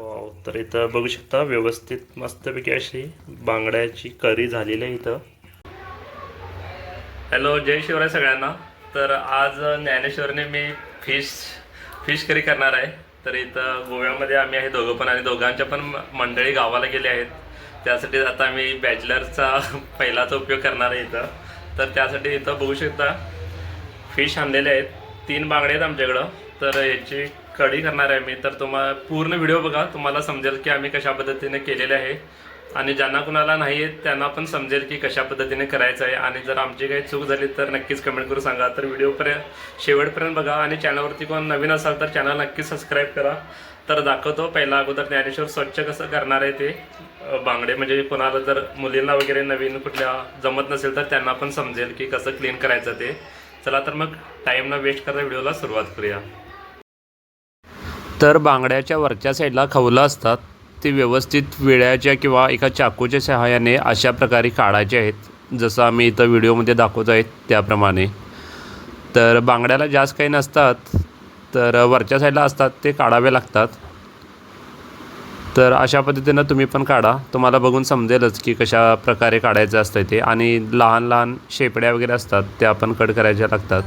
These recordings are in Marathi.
वाव तर इथं बघू शकता व्यवस्थित मस्तपैकी अशी बांगड्याची करी झालेली आहे इथं. हॅलो जय शिवराय सगळ्यांना. तर आज ज्ञानेश्वरने मी फिश फिश करी करणार आहे. तर इथं गोव्यामध्ये आम्ही आहे दोघं पण आणि दोघांच्या पण मंडळी गावाला गेले आहेत. त्यासाठी आता आम्ही बॅचलरचा पहिलाचा उपयोग करणार आहे इथं. तर त्यासाठी इथं बघू शकता फिश आणलेले आहेत. तीन बांगडे आहेत आमच्याकडं. तर याची कढी करणार आहे मी. तर तुम्हाला पूर्ण व्हिडिओ बघा. तुम्हाला समजेल की आम्ही कशा पद्धतीने केलेले आहे. आणि ज्यांना कुणाला नाही आहेत त्यांना पण समजेल की कशा पद्धतीने करायचं आहे. आणि जर आमची काही चूक झाली तर नक्कीच कमेंट करून सांगा. तर व्हिडिओपर्यंत शेवटपर्यंत बघा. आणि चॅनलवरती कोण नवीन असाल तर चॅनल नक्कीच सबस्क्राईब करा. तर दाखवतो पहिला अगोदर ज्ञानेश्वर स्वच्छ कसं करणार आहे ते. बांगडे म्हणजे कोणाला जर मुलींना वगैरे नवीन कुठल्या जमत नसेल तर त्यांना पण समजेल की कसं क्लीन करायचं ते. चला तर मग टाईम न वेस्ट करता व्हिडिओला सुरुवात करूया. तर बांगड्याच्या वरच्या साईडला खवलं असतात. ते व्यवस्थित विळ्याच्या किंवा एका चाकूच्या सहाय्याने अशा प्रकारे काढायचे आहेत. जसं आम्ही इथं व्हिडिओमध्ये दाखवत आहेत त्याप्रमाणे. तर बांगड्याला जास्त काही नसतात. तर वरच्या साईडला असतात ते काढावे लागतात. तर अशा पद्धतीनं तुम्ही पण काढा. तुम्हाला बघून समजेलच की कशा प्रकारे काढायचं असतं ते. आणि लहान लहान शेपड्या वगैरे असतात त्या पण कट करायच्या लागतात.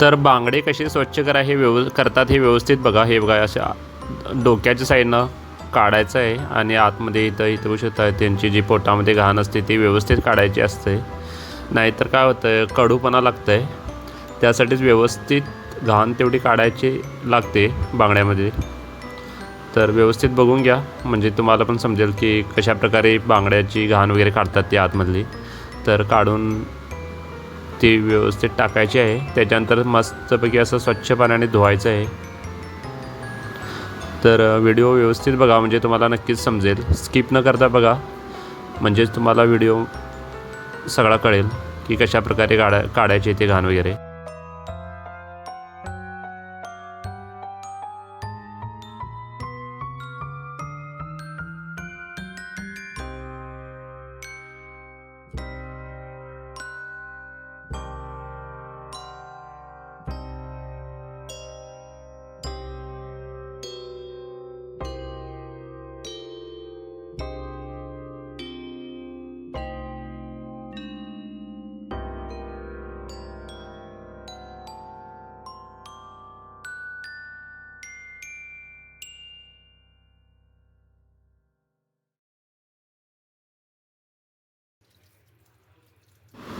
तर बांगडे कसे स्वच्छ करा हे व्यव करतात हे व्यवस्थित बघा. हे बघा अशा डोक्याच्या साईडनं काढायचं आहे आणि आतमध्ये इथं इथं बघू शकता त्यांची जी पोटामध्ये घाण असते ती व्यवस्थित काढायची असते. नाहीतर काय होतं आहे कडूपणा लागतं आहे त्यासाठीच व्यवस्थित घाण तेवढी काढायची लागते बांगड्यामध्ये. तर व्यवस्थित बघून घ्या. म्हणजे तुम्हाला पण समजेल की कशा प्रकारे बांगड्याची घाण वगैरे काढतात ती आतमधली. तर काढून ते व्यवस्थित टाकायची आहे. त्याच्यानंतर मस्तपैकी असं स्वच्छ पाण्याने धुवायचं आहे. तर व्हिडिओ व्यवस्थित बघा म्हणजे तुम्हाला नक्कीच समजेल. स्किप न करता बघा. म्हणजेच तुम्हाला व्हिडिओ सगळा कळेल की कशा प्रकारे काढा काढायचे ते घाण वगैरे.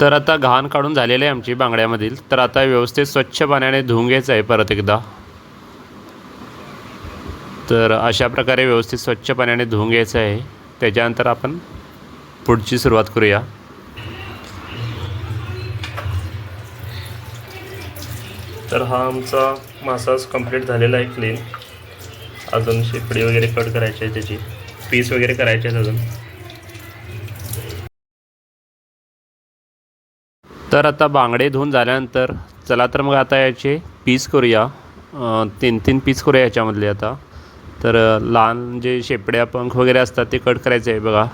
तर आता घाण काढून झालेली आहे आमची बांगड्यामधील. तर आता व्यवस्थित स्वच्छ पाण्याने धुवून घ्यायचं आहे परत एकदा. तर अशा प्रकारे व्यवस्थित स्वच्छ पाण्याने धुवून घ्यायचं आहे. त्याच्यानंतर आपण पुढची सुरुवात करूया. तर हा आमचा मासाज कंप्लीट झालेला आहे क्लीन अजून शेपडी वगैरे कट करायची आहे त्याची. पीस वगैरे करायचे आहेत अजून. तर आता बांगडे धुवून झाल्यानंतर चला तर मग आता याचे पीस करूया. तीन तीन पीस करूया याच्यामधले आता. तर लहान जे शेपड्या पंख वगैरे असतात ते कट करायचे आहे बघा.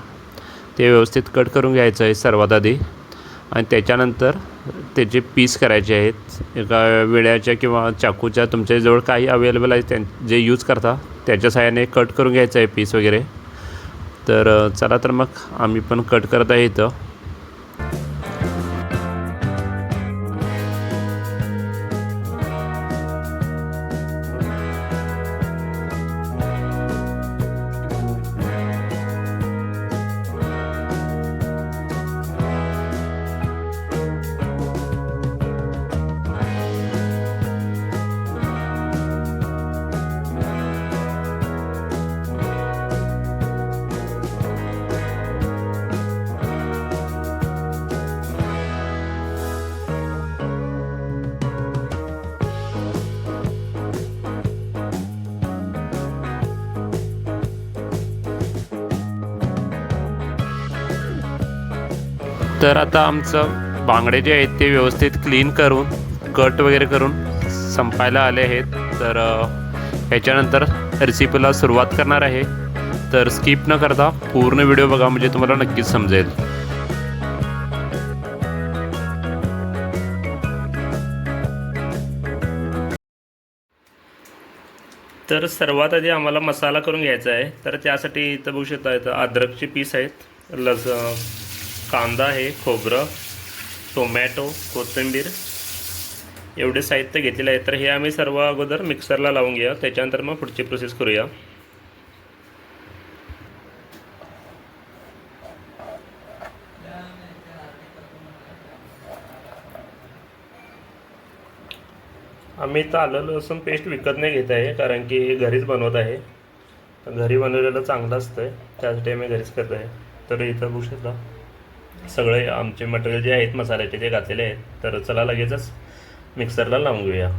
ते व्यवस्थित कट करून घ्यायचं आहे सर्वात आधी. आणि त्याच्यानंतर त्याचे पीस करायचे आहेत. एका विड्याच्या किंवा चाकूच्या तुमच्याजवळ काही अवेलेबल आहे त्यां जे यूज करता त्याच्या सहाय्याने कट करून घ्यायचं आहे पीस वगैरे. तर चला तर मग आम्ही पण कट करत आहे इथं. तर आता आमचं बांगडे जे आहेत ते व्यवस्थित क्लीन करून कट वगैरे करून संपायला आले आहेत. तर ह्याच्यानंतर रेसिपीला सुरुवात करणार आहे. तर स्किप न करता पूर्ण व्हिडिओ बघा म्हणजे तुम्हाला नक्कीच समजेल. तर सर्वात आधी आम्हाला मसाला करून घ्यायचा आहे. तर त्यासाठी इथं बघू शकता इथं अद्रकचे पीस आहेत लस कांदा आहे खोबरं टोमॅटो कोथिंबीर एवढे साहित्य घेतलेलं आहे. तर हे आम्ही सर्व अगोदर मिक्सरला लावून घेऊया. त्याच्यानंतर मग पुढची प्रोसेस करूया. आम्ही इथं आलं लसूण पेस्ट विकत नाही घेत आहे कारण की घरीच बनवत आहे. तर घरी बनवलेलं चांगलं असतं त्यासाठी आम्ही घरीच करत आहे. तर इथं बघू शकता. सगळे आमचे मटेरियल जे आहेत मसाल्याचे ते घातलेले आहेत तर चला लगेचच मिक्सरला लावून घेऊया.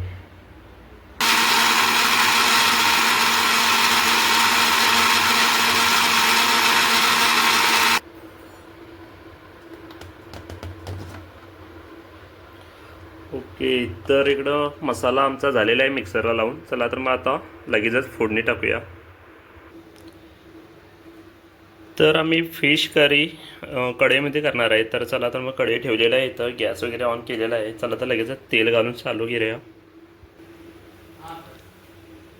ओके तर इकडं मसाला आमचा झालेला आहे मिक्सरला लावून. चला तर मग आता लगेचच फोडणी टाकूया. तर आम्ही फिश करी कढईमध्ये करणार आहे. तर चला तर मग कढई ठेवलेलं आहे. तर गॅस वगैरे ऑन केलेला आहे. चला तर लगेच तेल घालून चालू घेऊया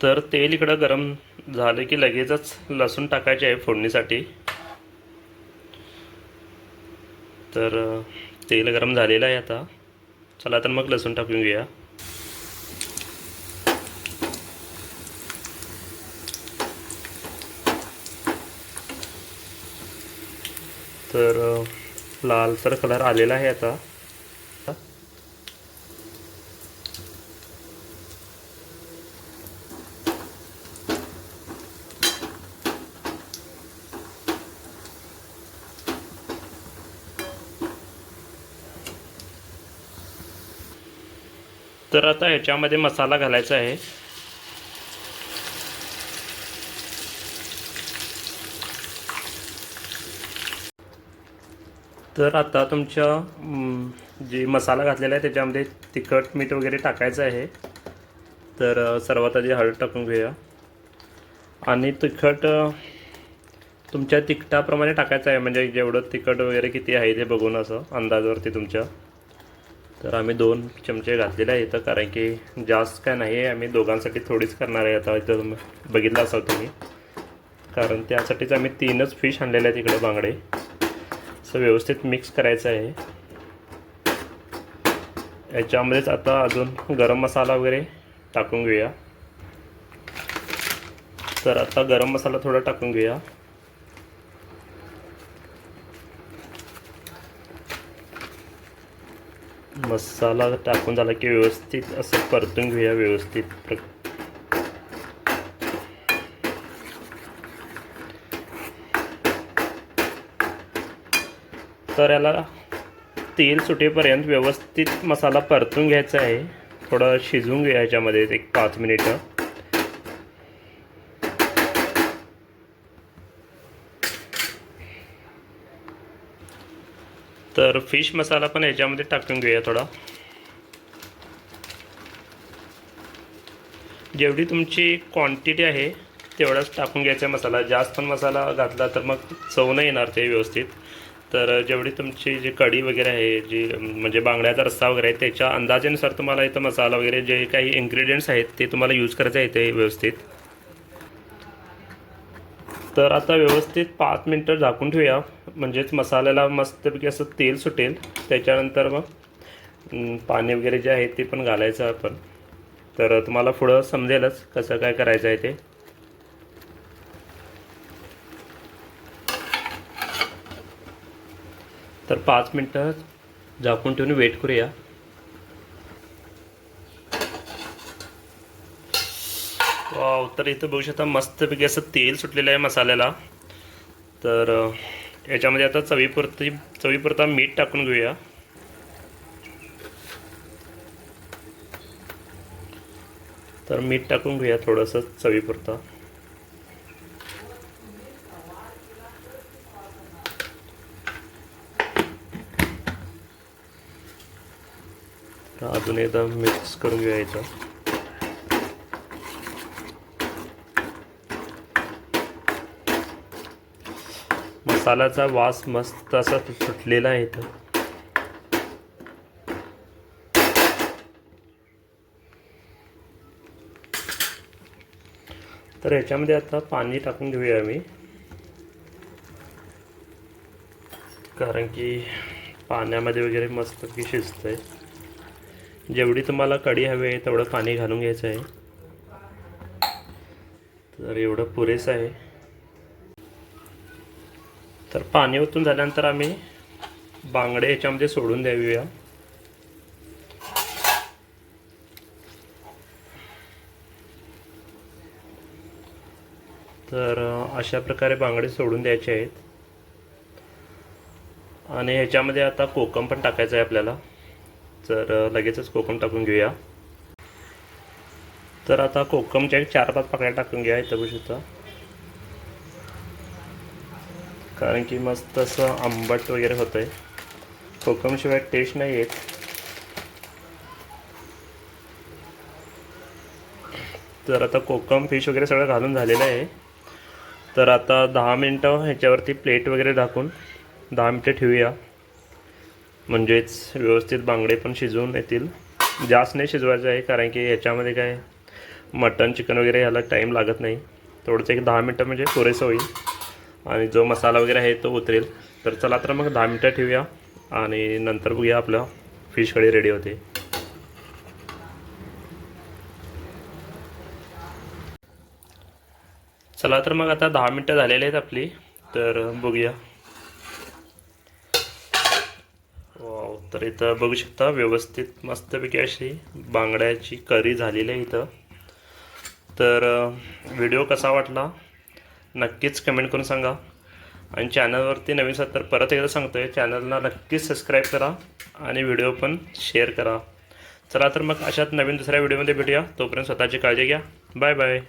तर तेल इकडं गरम झालं की लगेचच लसूण टाकायचे आहे फोडणीसाठी. तर तेल गरम झालेलं आहे आता. चला तर मग लसूण टाकून घेऊया. तर लालसर कलर आलेला आहे आता. तर आता ह्याच्यामध्ये मसाला घालायचा आहे. तर आता तुमच्या जे मसाला घातलेला आहे त्याच्यामध्ये तिखट मीठ वगैरे टाकायचं आहे. तर सर्वात आधी हळद टाकून घेऊया. आणि तिखट तुमच्या तिखटाप्रमाणे टाकायचं आहे. म्हणजे जेवढं तिखट वगैरे किती आहे ते बघून असं अंदाजवरती तुमच्या. तर आम्ही दोन चमचे घातलेले आहे इथं कारण की जास्त काय नाही आहे. आम्ही दोघांसाठी थोडीच करणार आहे. आता इथं तुम्ही बघितलं असाल तुम्ही. कारण त्यासाठीच आम्ही तीनच फिश आणलेले आहेत इकडे बांगडे. असं व्यवस्थित मिक्स करायचं आहे. याच्यामध्येच आता अजून गरम मसाला वगैरे टाकून घेऊया. तर आता गरम मसाला थोडा टाकून घेऊया. मसाला टाकून झाला की व्यवस्थित असं परतून घेऊया व्यवस्थित. प्र तर याला तेल सुटेपर्यंत व्यवस्थित मसाला परतून घ्यायचा आहे. थोडं शिजवून घ्या याच्यामध्ये एक पाच मिनिटं. तर फिश मसाला पण याच्यामध्ये टाकून घेऊया थोडा. जेवढी तुमची क्वांटिटी आहे तेवढाच टाकून घ्यायचा मसाला. जास्त पण मसाला घातला तर मग चव नाही येणार ते व्यवस्थित. तर जेवढी तुमची जी कढी वगैरे आहे जी म्हणजे बांगड्याचा रस्सा वगैरे आहे त्याच्या अंदाजेनुसार तुम्हाला इथं मसाला वगैरे जे काही इन्ग्रेडियंट्स आहेत ते तुम्हाला यूज करायचं आहे ते व्यवस्थित. तर आता व्यवस्थित पाच मिनटं झाकून ठेवूया. म्हणजेच मसाल्याला मस्तपैकी असं तेल सुटेल. त्याच्यानंतर मग पाणी वगैरे जे आहे ते पण घालायचं आपण. तर तुम्हाला पुढं समजेलच कसं काय करायचं आहे ते. तर पाच मिनटं झाकून ठेवून वेट करूया. वाव तर इथं बघू शकता मस्तपैकी असं तेल सुटलेलं आहे मसाल्याला. तर याच्यामध्ये आता चवीपुरती चवीपुरता मीठ टाकून घेऊया. तर मीठ टाकून घेऊया थोडंसं चवीपुरता. आता अजून एकदा मिक्स करून घ्यायचं मसाल्याचा वास मस्त असा सुटलेला आहे इथं. तर ह्याच्यामध्ये आता पाणी टाकून घेऊया आम्ही. कारण की पाण्यामध्ये वगैरे मस्त की शिजतं आहे जेवढी तुम्हाला कढी हवी आहे तेवढं पाणी घालून घ्यायचं आहे. तर एवढं पुरेसं आहे. तर पाणी ओतून झाल्यानंतर आम्ही बांगडे याच्यामध्ये सोडून द्यावीया तर अशा प्रकारे बांगडे सोडून द्यायचे आहेत. आणि ह्याच्यामध्ये आता कोकम पण टाकायचं आहे आपल्याला. तर लगेचच कोकम टाकून घेऊया. तर आता कोकमच्या एक चार पाच पाकळ्या टाकून घ्या इथं बघू शकता. कारण की मस्त असं आंबट वगैरे होतं आहे कोकमशिवाय टेस्ट नाही येत. तर आता कोकम फिश वगैरे सगळं घालून झालेलं आहे. तर आता दहा मिनटं ह्याच्यावरती प्लेट वगैरे टाकून दहा मिनटं ठेवूया. म्हणजेच व्यवस्थित बांगडे पण शिजवून येतील. जास्त नाही शिजवायचं आहे कारण की ह्याच्यामध्ये काय मटन चिकन वगैरे ह्याला टाईम लागत नाही. थोडंसं एक दहा मिनटं म्हणजे पुरेसं होईल. आणि जो मसाला वगैरे आहे तो उतरेल. तर चला तर मग दहा मिनटं ठेवूया आणि नंतर बघूया आपलं फिश कढी रेडी होते. चला तर मग आता दहा मिनटं झालेली आहेत आपली. तर बघूया वाव तर इथं बघू शकता व्यवस्थित मस्तपैकी अशी बांगड्याची करी झालेली आहे इथं. तर व्हिडिओ कसा वाटला? नक्कीच कमेंट करून सांगा. आणि चॅनलवरती नवीन सर तर परत एकदा सांगतो आहे चॅनलला नक्कीच सबस्क्राईब करा आणि व्हिडिओ पण शेअर करा. चला तर मग अशात नवीन दुसऱ्या व्हिडिओमध्ये भेटूया. तोपर्यंत स्वतःची काळजी घ्या. Bye bye.